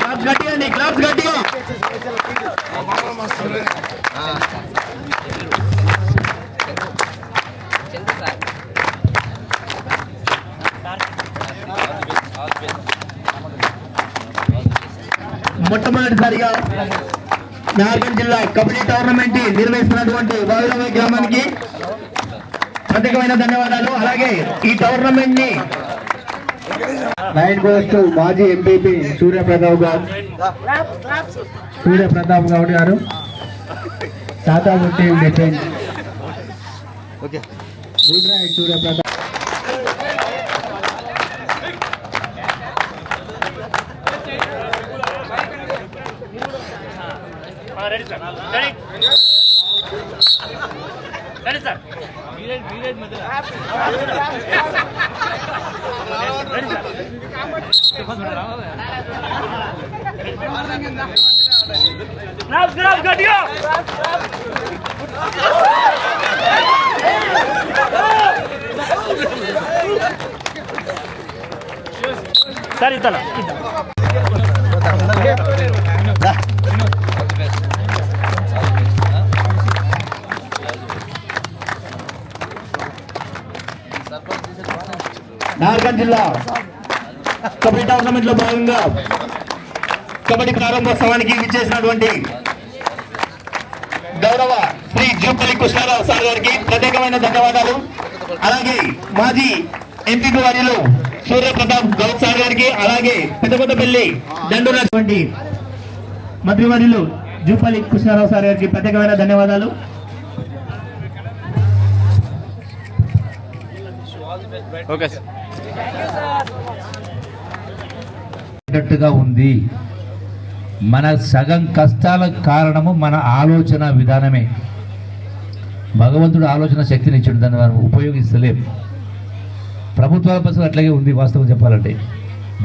Claps గట్టిగా claps గట్టిగా మొట్టమొదటిసారిగా నార్గల్ జిల్లా కబడ్డీ టోర్నమెంట్ నిర్వహిస్తున్నటువంటి వాయులవాయి గ్రామానికి ప్రత్యేకమైన ధన్యవాదాలు. అలాగే ఈ టోర్నమెంట్ని నైన్ గోస్ టు మాజీ ఎంపీపీ సూర్యప్రతాప్ గారు సూర్యప్రతాప్ గౌడ్ గారు. తాతాముట్టి defence. Good right Suryapratap. Ready sir. Ready. ready sir ready sir graph graph గట్టిగా సార్ ఇతల నార్గన్ జిల్లా కబడ్డీ టోర్నమెంట్లో భాగంగా కబడ్డీ ప్రారంభోత్సవానికి విచ్చేసినటువంటి గౌరవ శ్రీ జూపల్లి కృష్ణారావు సార్ గారికి ప్రత్యేకమైన ధన్యవాదాలు. అలాగే మాజీ ఎంపీ వర్యులు సూర్యప్రతాప్ గౌడ్ సార్ గారికి అలాగే పెద్దకొత్తపల్లి దండున్నటువంటి మంత్రివర్యులు జూపల్లి కృష్ణారావు సార్ గారికి ప్రత్యేకమైన ధన్యవాదాలు. అన్నట్టుగా ఉంది. మన సగం కష్టాలకు కారణము మన ఆలోచన విధానమే. భగవంతుడు ఆలోచన శక్తిని ఇచ్చాడు దాన్ని మనం ఉపయోగిస్తలేం ప్రభుత్వాల పరిస్థితి అట్లాగే ఉంది వాస్తవం చెప్పాలంటే.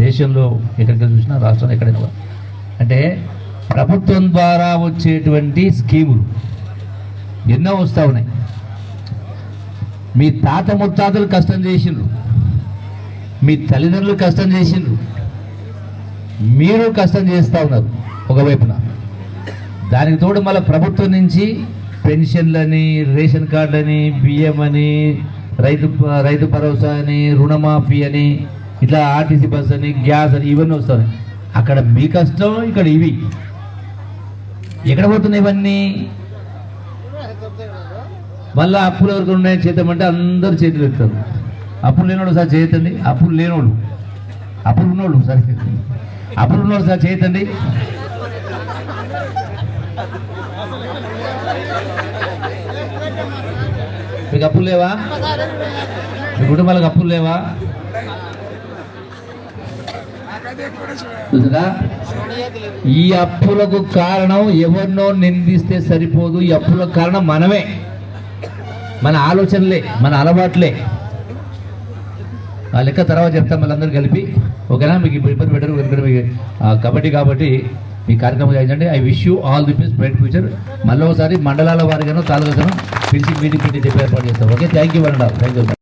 దేశంలో ఎక్కడికి చూసినా రాష్ట్రంలో ఎక్కడైనా అంటే ప్రభుత్వం ద్వారా వచ్చేటువంటి స్కీములు ఎన్నో వస్తూ ఉన్నాయి. మీ తాత ముత్తాతలు కష్టం చేసిండ్రు. మీ తల్లిదండ్రులు కష్టం చేసిండ్రు. మీరు కష్టం చేస్తూ ఉన్నారు ఒకవైపున. దానికి తోడు మళ్ళీ ప్రభుత్వం నుంచి పెన్షన్లని రేషన్ కార్డులని బియ్యం అని రైతు రైతు భరోసా అని రుణమాఫీ అని ఇట్లా ఆర్టీసీ బస్ అని గ్యాస్ అని ఇవన్నీ వస్తాయి. అక్కడ మీ కష్టం ఇక్కడ ఇవి. ఎక్కడ పోతున్నాయి ఇవన్నీ? మళ్ళీ అప్పులు ఎవరికి ఉన్నాయి చేద్దామంటే అందరు చేతులు ఎత్తారు అప్పులు లేనోడు సార్ చేయతండి అప్పులు లేనోడు. అప్పులు ఉన్నోడు సార్ అప్పులు ఉన్నోడు సార్ చేయతండి మీకు అప్పులు లేవా? మీ కుటుంబాలకు అప్పులు లేవా? చూసారా? ఈ అప్పులకు కారణం ఎవరినో నిందిస్తే సరిపోదు. ఈ అప్పులకు కారణం మనమే. మన ఆలోచనలే మన అలవాట్లే. ఆ లెక్క తర్వాత చెప్తాం మళ్ళందరూ కలిపి. ఓకేనా? మీకు ఇప్పుడు ఇబ్బంది పెట్టరు ఎందుకంటే మీకు కబడ్డీ కాబట్టి మీ కార్యక్రమం చేయండి I wish you all the best bright future మళ్ళీ ఒకసారి మండలాల వారిగానో తాలూకాను పిలిచి మీటింగ్ పెట్టి చెప్పి ఏర్పాటు చేస్తాం. ఓకే థ్యాంక్ యూ వరండా థ్యాంక్ యూ